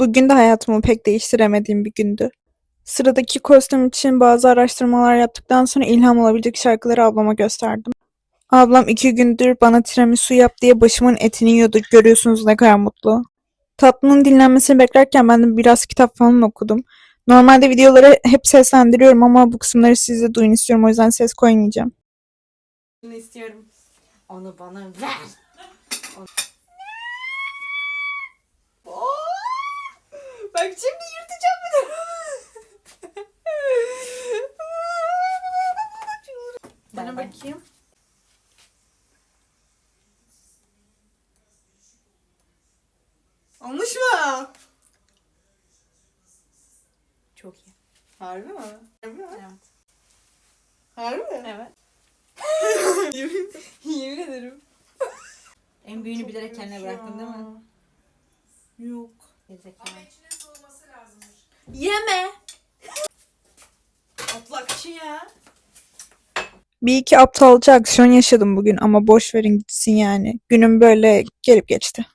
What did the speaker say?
Bugün de hayatımı pek değiştiremediğim bir gündü. Sıradaki kostüm için bazı araştırmalar yaptıktan sonra ilham olabilecek şarkıları ablama gösterdim. Ablam iki gündür bana tiramisu yap diye başımın etini yiyordu. Görüyorsunuz ne kadar mutlu. Tatlının dinlenmesini beklerken ben de biraz kitap falan okudum. Normalde videoları hep seslendiriyorum ama bu kısımları siz de duyun istiyorum. O yüzden ses koymayacağım. Bunu istiyorum. Onu bana ver. Onu- Bak şimdi yırtacağım bir de. Bana bakayım. Olmuş mu? Çok iyi. Harbi mi? Harbi mi? Evet. Harbi mi? Evet. Yemin, yemin ederim. En büyüğünü bilerek kendine bıraktın değil mi? Yok. Gerizekalı. Yeme. Atlakçı ya. Bir iki aptalca aksiyon yaşadım bugün ama boş verin gitsin yani. Günüm böyle gelip geçti.